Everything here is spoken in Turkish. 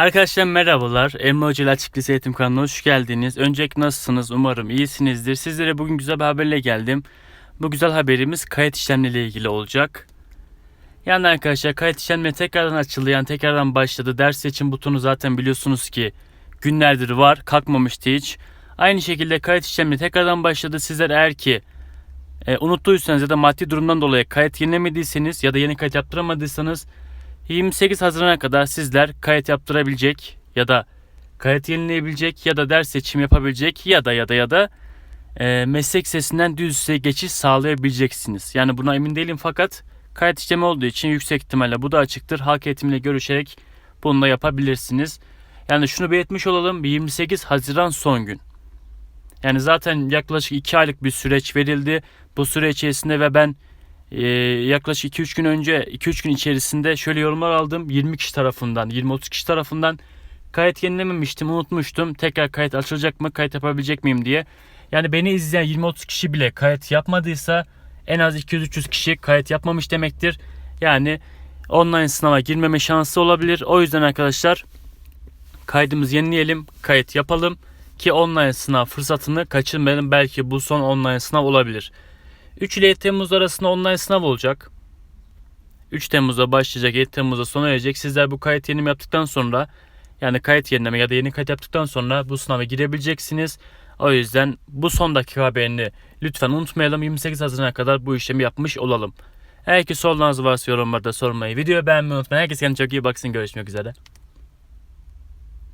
Arkadaşlar merhabalar. Emre Hoca ile Açık Lise Eğitim kanalına hoş geldiniz. Öncelikle nasılsınız? Umarım iyisinizdir. Sizlere bugün güzel bir haberle geldim. Bu güzel haberimiz kayıt işlemleriyle ilgili olacak. Yani arkadaşlar kayıt işlemleri tekrardan açıldı. Yani tekrardan başladı. Ders seçim butonu zaten biliyorsunuz ki günlerdir var. Kalkmamıştı hiç. Aynı şekilde kayıt işlemleri tekrardan başladı. Sizler eğer ki e, unuttuysanız ya da maddi durumdan dolayı kayıt yenilemediyseniz ya da yeni kayıt yaptıramadıysanız 28 Haziran'a kadar sizler kayıt yaptırabilecek ya da kayıt yenileyebilecek ya da ders seçim yapabilecek ya da ya da ya da e, meslek sesinden düz liseye geçiş sağlayabileceksiniz. Yani buna emin değilim fakat kayıt işlemi olduğu için yüksek ihtimalle bu da açıktır. Halk eğitimiyle görüşerek bunu da yapabilirsiniz. Yani şunu belirtmiş olalım 28 Haziran son gün. Yani zaten yaklaşık 2 aylık bir süreç verildi. Bu süre içerisinde ve ben ee, yaklaşık 2-3 gün önce 2-3 gün içerisinde şöyle yorumlar aldım. 20 kişi tarafından 20-30 kişi tarafından kayıt yenilememiştim unutmuştum. Tekrar kayıt açılacak mı kayıt yapabilecek miyim diye. Yani beni izleyen 20-30 kişi bile kayıt yapmadıysa en az 200-300 kişi kayıt yapmamış demektir. Yani online sınava girmeme şansı olabilir. O yüzden arkadaşlar kaydımızı yenileyelim kayıt yapalım ki online sınav fırsatını kaçırmayalım. Belki bu son online sınav olabilir 3 ile 7 Temmuz arasında online sınav olacak. 3 Temmuz'da başlayacak, 7 Temmuz'da sona erecek. Sizler bu kayıt yenileme yaptıktan sonra yani kayıt yenileme ya da yeni kayıt yaptıktan sonra bu sınava girebileceksiniz. O yüzden bu son dakika haberini lütfen unutmayalım. 28 Haziran'a kadar bu işlemi yapmış olalım. Eğer ki sorularınız varsa yorumlarda sormayı, videoyu beğenmeyi unutmayın. Herkes kendine çok iyi baksın. Görüşmek üzere.